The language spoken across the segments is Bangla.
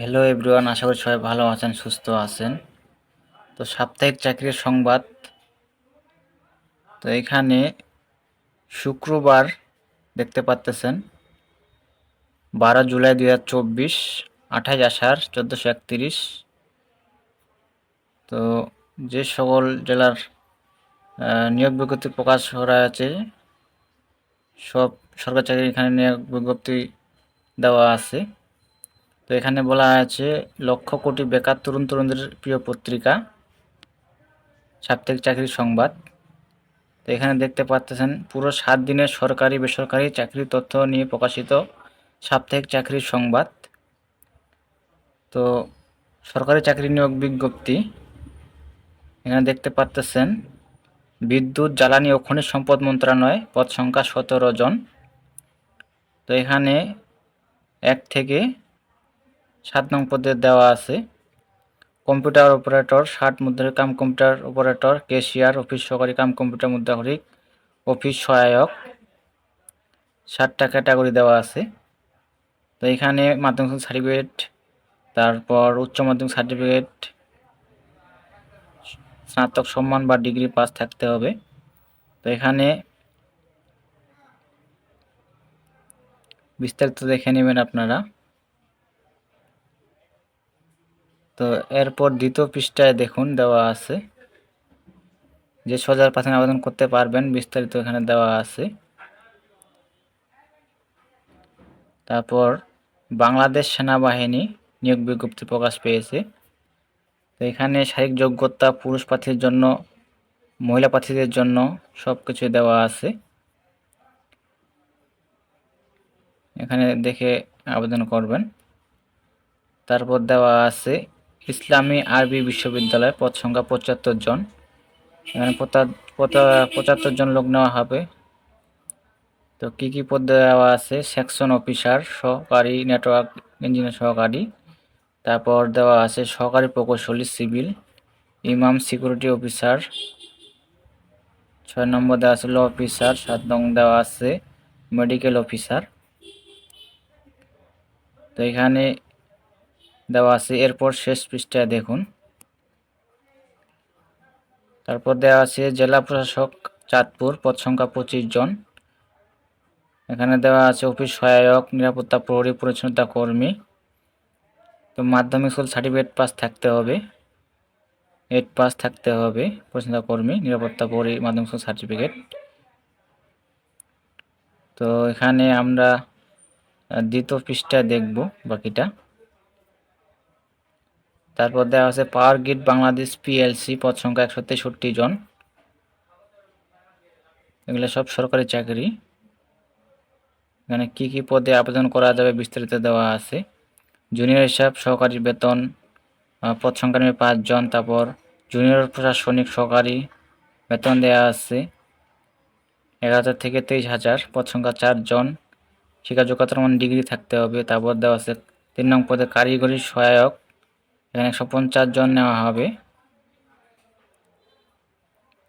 হ্যালো এভরিওয়ান আশা করি সবাই ভালো আছেন, সুস্থ আছেন। তো সাপ্তাহিক চাকরির সংবাদ। তো এখানে শুক্রবার দেখতে পাচ্তেছেন বারো জুলাই দুই হাজার চব্বিশ, আঠাশ আষাঢ়, চোদ্দোশো একত্রিশ। তো যে সকল জেলার নিয়োগ বিজ্ঞপ্তি প্রকাশ করা আছে সব সরকারি চাকরি এখানে নিয়োগ বিজ্ঞপ্তি দেওয়া আছে। তো এখানে বলা আছে, লক্ষ কোটি বেকার তরুণ তরুণদের প্রিয় পত্রিকা, সাপ্তাহিক চাকরির সংবাদ। তো এখানে দেখতে পাচ্ছেন, পুরো সাত দিনের সরকারি, বেসরকারি চাকরির তথ্য নিয়ে প্রকাশিত সাপ্তাহিক চাকরির সংবাদ। তো সরকারি চাকরি নিয়োগ বিজ্ঞপ্তি, এখানে দেখতে পাচ্ছেন, বিদ্যুৎ, জ্বালানি ও খনিজ সম্পদ মন্ত্রণালয়, পদ সংখ্যা সতেরো জন। তো এখানে এক থেকে সাত নং পদে দেওয়া আছে। কম্পিউটার অপারেটর, ষাট মুদ্রার cum computer operator cashier office সহকারী কাম কম্পিউটার মুদ্রাহরিক, অফিস সহায়ক ষাটটা ক্যাটাগরি দেওয়া আছে। তো এখানে মাধ্যমিক সার্টিফিকেট, তারপর উচ্চ মাধ্যমিক সার্টিফিকেট, স্নাতক সম্মান বা ডিগ্রি পাস থাকতে হবে। তো এখানে বিস্তারিত দেখে নেবেন আপনারা। তো এরপর দ্বিতীয় পৃষ্ঠায় দেখুন, দেওয়া আছে। যে সজার প্রাথমিক আবেদন করতে পারবেন, বিস্তারিত এখানে দেওয়া আছে। তারপর বাংলাদেশ সেনাবাহিনী নিয়োগ বিজ্ঞপ্তি প্রকাশ পেয়েছে। তো এখানে শারীরিক যোগ্যতা, পুরুষ প্রার্থীর জন্য, মহিলা প্রার্থীদের জন্য সব কিছু দেওয়া আছে। এখানে দেখে আবেদন করবেন। তারপর দেওয়া আছে ইসলামী আরবি বিশ্ববিদ্যালয় পদ সংখ্যা পঁচাত্তর জন, এখানে পঁচাত্তর জন লোক নেওয়া হবে। তো কি কি পদ দেওয়া আছে? সেকশন অফিসার, সহকারী নেটওয়ার্ক ইঞ্জিনিয়ার সহকারী, তারপর দেওয়া আছে সহকারী প্রকৌশলী, সিভিল, ইমাম, সিকিউরিটি অফিসার, ছয় নম্বর দেওয়া আছে ল অফিসার, সাত নং দেওয়া আছে মেডিকেল অফিসার। তো এখানে দেওয়া আছে। এরপর শেষ পৃষ্ঠায় দেখুন। তারপর দেওয়া আছে, জেলা প্রশাসক, চাঁদপুর পদ সংখ্যা পঁচিশ জন। এখানে দেওয়া আছে, অফিস সহায়ক, নিরাপত্তা প্রহরী, পরিচ্ছন্নতা কর্মী। তো মাধ্যমিক স্কুল সার্টিফিকেট পাস থাকতে হবে। এইট পাস থাকতে হবে, পরিচ্ছন্নতা কর্মী, নিরাপত্তা প্রহরী, মাধ্যমিক স্কুল সার্টিফিকেট। তো এখানে আমরা দ্বিতীয় পৃষ্ঠায় দেখব বাকিটা। তারপর দেওয়া আছে পাওয়ার গ্রিড বাংলাদেশ পিএলসি পদ সংখ্যা একশো তেষট্টি জন। এগুলো সব সরকারি চাকরি। এখানে কি কি পদে আবেদন করা যাবে বিস্তারিত দেওয়া আছে। জুনিয়র হিসাব, সহকারী বেতন পদ সংখ্যা নেবে পাঁচজন তারপর জুনিয়র প্রশাসনিক সহকারী বেতন দেওয়া আছে এক হাজার থেকে তেইশ হাজার, পদ সংখ্যা চারজন শিক্ষা যোগ্যতার মান ডিগ্রি থাকতে হবে, তারপর দেওয়া আছে তিন নং পদে কারিগরি সহায়ক এখানে একশো পঞ্চাশ জন নেওয়া হবে।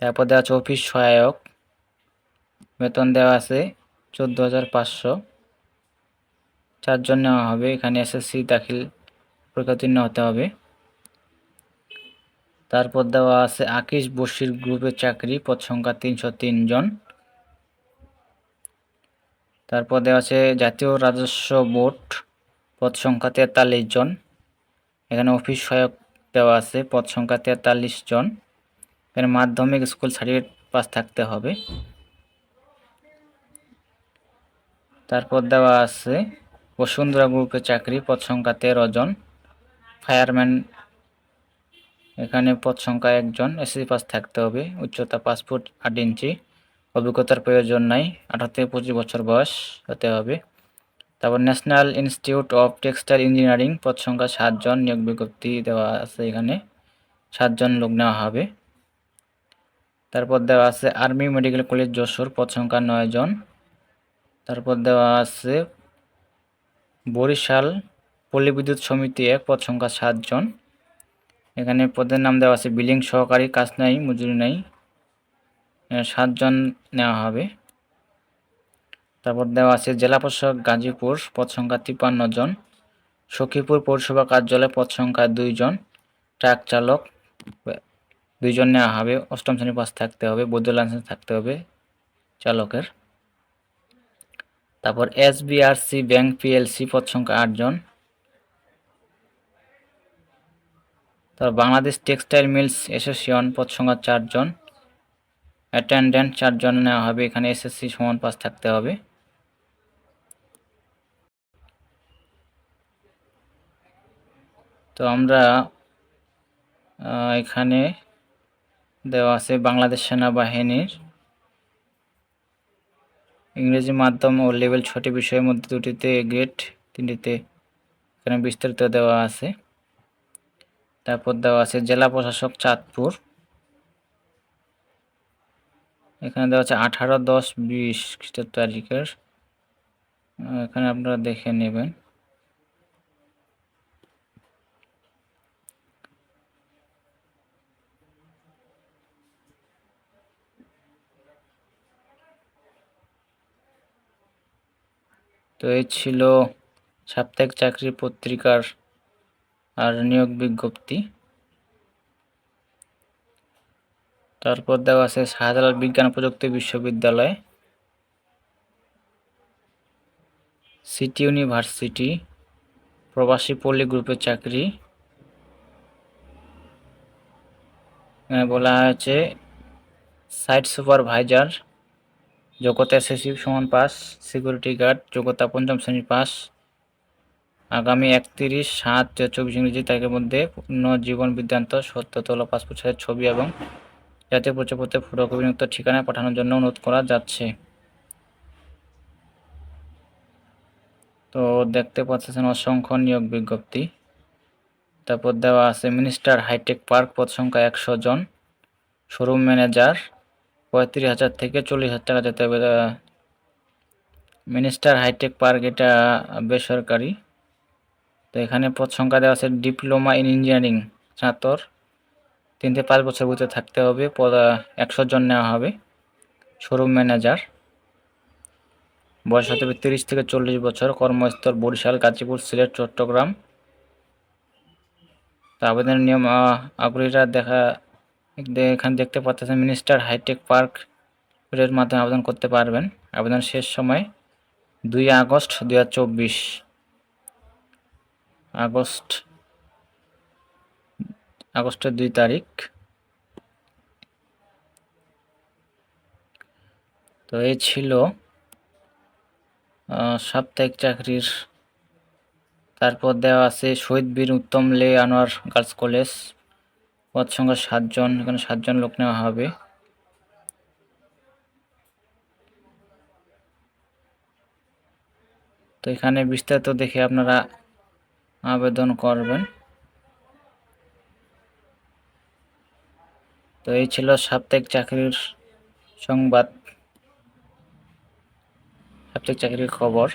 তারপর দেওয়া আছে অফিস সহায়ক। বেতন দেওয়া আছে চোদ্দ হাজার পাঁচশো। চারজন নেওয়া হবে। এখানে এসএসসি দাখিল পরীক্ষাতীর্ণ হতে হবে। তারপর দেওয়া আছে আকিশ বসির গ্রুপের চাকরি, পদ সংখ্যা তিনশো জন। তারপর দেওয়া আছে জাতীয় রাজস্ব বোর্ড, পদ সংখ্যা তেতাল্লিশ জন। এখানে অফিস সহায়ক দেওয়া আছে, পদ সংখ্যা তেতাল্লিশ জন। এখানে মাধ্যমিক স্কুল সার্টিফিকেট পাস থাকতে হবে। তারপর দেওয়া আছে, বসুন্ধরা গ্রুপের চাকরি, পদ সংখ্যা তেরো জন। ফায়ারম্যান, এখানে পদ সংখ্যা একজন এসএসসি পাস থাকতে হবে, উচ্চতা পাসপোর্ট আট ইঞ্চি। অভিজ্ঞতার প্রয়োজন নাই, আঠারো থেকে পঁচিশ বছর বয়স হতে হবে। তারপর national institute of textile engineering পদ সংখ্যা সাতজন নিয়োগ বিজ্ঞপ্তি দেওয়া আছে এখানে। সাতজন লোক নেওয়া হবে। তারপর দেওয়া আছে আর্মি মেডিকেল কলেজ যশোর, পদ সংখ্যা নয় জন। তারপর দেওয়া আছে বরিশাল পল্লী বিদ্যুৎ সমিতি এক, পদ সংখ্যা সাতজন এখানে পদের নাম দেওয়া আছে বিলিং সহকারী, কাজ নাই, মজুরি নাই। সাতজন নেওয়া হবে। তারপর দেওয়া আছে, জেলা প্রশাসক গাজীপুর, পদ সংখ্যা তিপ্পান্ন জন। সখীপুর পৌরসভা কার্যালয়ে পদ সংখ্যা দুইজন ট্রাক চালক দুইজন নেওয়া হবে। অষ্টম শ্রেণি পাস থাকতে হবে। বৈধ লাইসেন্স থাকতে হবে চালকের। তারপর এসবিআরসি ব্যাংক পিএলসি পদ সংখ্যা আটজন তারপর বাংলাদেশ টেক্সটাইল মিলস অ্যাসোসিয়েশন পদ সংখ্যা চারজন অ্যাটেন্ডেন্ট চারজন নেওয়া হবে। এখানে এসএসসি সমান পাস থাকতে হবে। তো আমরা এখানে দেওয়া আছে বাংলাদেশ সেনাবাহিনীর ইংরেজি মাধ্যম ও লেভেল ছটি বিষয়ের মধ্যে দুটিতে গ্রেড, তিনটিতে এখানে বিস্তারিত দেওয়া আছে। তারপর দেওয়া আছে জেলা প্রশাসক চাঁদপুর। এখানে দেওয়া আছে আঠারো, দশ, বিশ খ্রিস্টাব্দ তারিখের। এখানে আপনারা দেখে নেবেন। তো এই ছিল সাপ্তাহিক চাকরি পত্রিকার আর নিয়োগ বিজ্ঞপ্তি। তারপর দেওয়া আছে শাহজালাল বিজ্ঞান প্রযুক্তি বিশ্ববিদ্যালয়, সিটি ইউনিভার্সিটি, প্রবাসী পল্লী গ্রুপের চাকরি। বলা হয়েছে, সাইট সুপারভাইজার যোগ্যতা এসএসসি সমান পাস সিকিউরিটি গার্ড যোগ্যতা পঞ্চম শ্রেণি পাস আগামী একত্রিশ সাত চব্বিশ ইংরেজি তারিখের মধ্যে পূর্ণ জীবন বৃত্তান্ত সত্য তোলা পাসপোর্ট সাইজের ছবি এবং জাতীয় পরিচয়পত্রের ফটোকপিযুক্ত ঠিকানায় পাঠানোর জন্য অনুরোধ করা যাচ্ছে। তো দেখতে পাচ্ছেন অসংখ্য নিয়োগ বিজ্ঞপ্তি। তারপর দেওয়া আছে, মিনিস্টার হাইটেক পার্ক পদ সংখ্যা একশো জন, শোরুম ম্যানেজার পঁয়ত্রিশ হাজার থেকে চল্লিশ হাজার টাকা যেতে হবে। মিনিস্টার হাইটেক পার্ক এটা বেসরকারি। তো এখানে পদ সংখ্যা দেওয়া আছে ডিপ্লোমা ইন ইঞ্জিনিয়ারিং স্নাতর তিন থেকে পাঁচ বছর ভিতরে থাকতে হবে, পদ একশো জন নেওয়া হবে শোরুম ম্যানেজার বয়স হতে হবে তিরিশ থেকে চল্লিশ বছর, কর্মস্থল বরিশাল, গাজীপুর, সিলেট, চট্টগ্রাম। তো আবেদনের নিয়ম আগ্রহীরা দেখা এখানে দেখতে পাচ্ছেন মিনিস্টার হাইটেক পার্কের মাধ্যমে আবেদন করতে পারবেন। আবেদন শেষ সময় দুই আগস্ট দুই হাজার চব্বিশ। আগস্ট, আগস্টের দুই তারিখ। তো এই ছিল সাপ্তাহিক চাকরির। তারপর দেওয়া আছে শহীদ বীর উত্তম লে আনোয়ার গার্লস কলেজ। পদ সংখ্যা সাতজন, এখানে সাতজন লোক নেওয়া হবে। তো এখানে বিস্তারিত দেখে আপনারা আবেদন করবেন। তো এই ছিল সাপ্তাহিক চাকরির সংবাদ, সাপ্তাহিক চাকরির খবর।